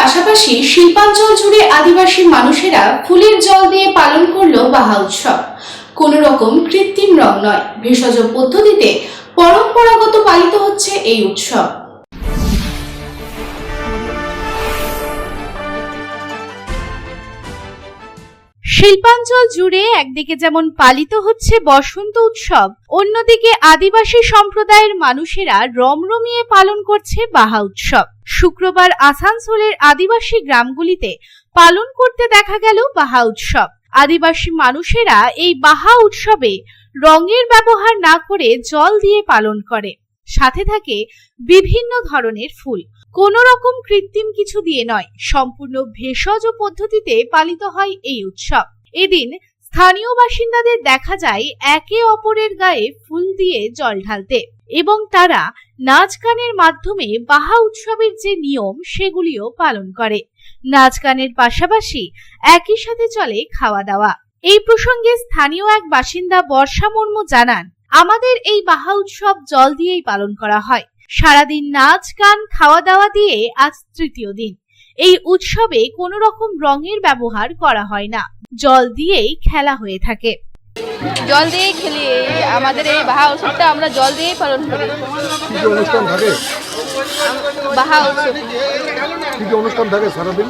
পাশাপাশি শিল্পাঞ্চল জুড়ে আদিবাসী মানুষেরা ফুলের জল দিয়ে পালন করল বাহা উৎসব। কোনো রকম কৃত্রিম রং নয়। ভেষজ পদ্ধতিতে পরম্পরাগত পালিত হচ্ছে এই উৎসব। শিল্পাঞ্চল জুড়ে একদিকে যেমন পালিত হচ্ছে বসন্ত উৎসব, অন্যদিকে আদিবাসী সম্প্রদায়ের মানুষেরা রমরমিয়ে পালন করছে বাহা উৎসব। শুক্রবার আসানসোলের আদিবাসী গ্রামগুলিতে পালন করতে দেখা গেল বাহা উৎসব। আদিবাসী মানুষেরা এই বাহা উৎসবে রঙের ব্যবহার না করে জল দিয়ে পালন করে। সাথে থাকে বিভিন্ন ধরনের ফুল। কোন রকম কৃত্রিম কিছু দিয়ে নয়, সম্পূর্ণ ভেষজ পদ্ধতিতে পালিত হয় এই উৎসব। এদিন স্থানীয় বাসিন্দাদের দেখা যায় একে অপরের গায়ে ফুল দিয়ে জল ঢালতে এবং তারা নাচ গানের মাধ্যমে বাহা উৎসবের যে নিয়ম সেগুলিও পালন করে। নাচ গানের পাশাপাশি একই সাথে চলে খাওয়া দাওয়া। এই প্রসঙ্গে স্থানীয় এক বাসিন্দা বর্ষা মুর্মু জানান, আমাদের এই বাহা উৎসব জল দিয়েই পালন করা হয়। সারাদিন নাচ, গান, খাওয়া দাওয়া দিয়ে আজ তৃতীয় দিন। এই উৎসবে কোনো রকম রঙের ব্যবহার করা হয় না। জল দিয়েই খেলা হয়ে থাকে। জল দিয়েই খেলি আমাদের এই বাহা উৎসবটা আমরা জল দিয়েই পালন করি। অনুষ্ঠান থাকে? বাহা উৎসব। অনুষ্ঠান থাকে সারাদিন?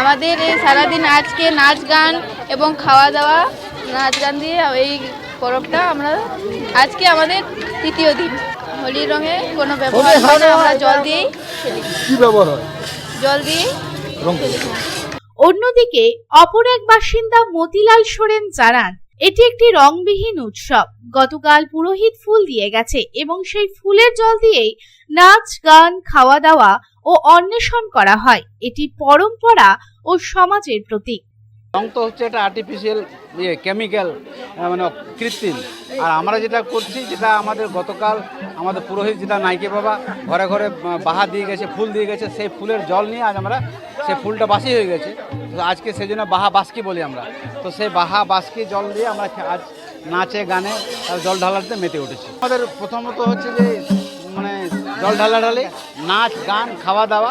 আমাদের এই সারাদিন আজকে নাচ গান এবং খাওয়া দাওয়া নাচ গান দিয়ে এই পরবটা আমরা আজকে আমাদের তৃতীয় দিন। হোলির রঙে কোনো ব্যবহার আমরা জল দিয়েই খেলি। কি ব্যবহার হয়? জল দিয়ে? অন্যদিকে অপর এক বাসিন্দা মতিলাল সোরেন জানান এটি একটি রংবিহীন উৎসব। গতকাল পুরোহিত ফুল দিয়ে গেছে এবং সেই ফুলের জল দিয়েই নাচ গান খাওয়া দাওয়া ও অন্বেষণ করা হয়। এটি পরম্পরা ও সমাজের প্রতীক। রং তো হচ্ছে একটা আর্টিফিশিয়াল ইয়ে কেমিক্যাল মানে কৃত্রিম। আর আমরা যেটা করছি, যেটা আমাদের গতকাল আমাদের পুরোহিত যেটা নাইকে বাবা ঘরে ঘরে বাহা দিয়ে গেছে, ফুল দিয়ে গেছে, সেই ফুলের জল নিয়ে আজ আমরা সে ফুলটা বাসি হয়ে গেছে। তো আজকে সেই জন্য বাহা বাস্কি বলি আমরা। তো সেই বাহা বাস্কি জল দিয়ে আমরা আজ নাচে, গানে জল ঢালাতে মেতে উঠেছি। আমাদের প্রথমত হচ্ছে যে মানে জল ঢালা ঢালি নাচ, গান, খাওয়া দাওয়া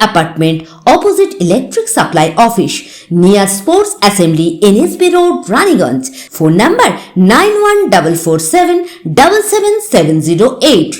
apartment opposite Electric Supply Office near Sports Assembly NSB Road, Raniganj. Phone number 91447 77708.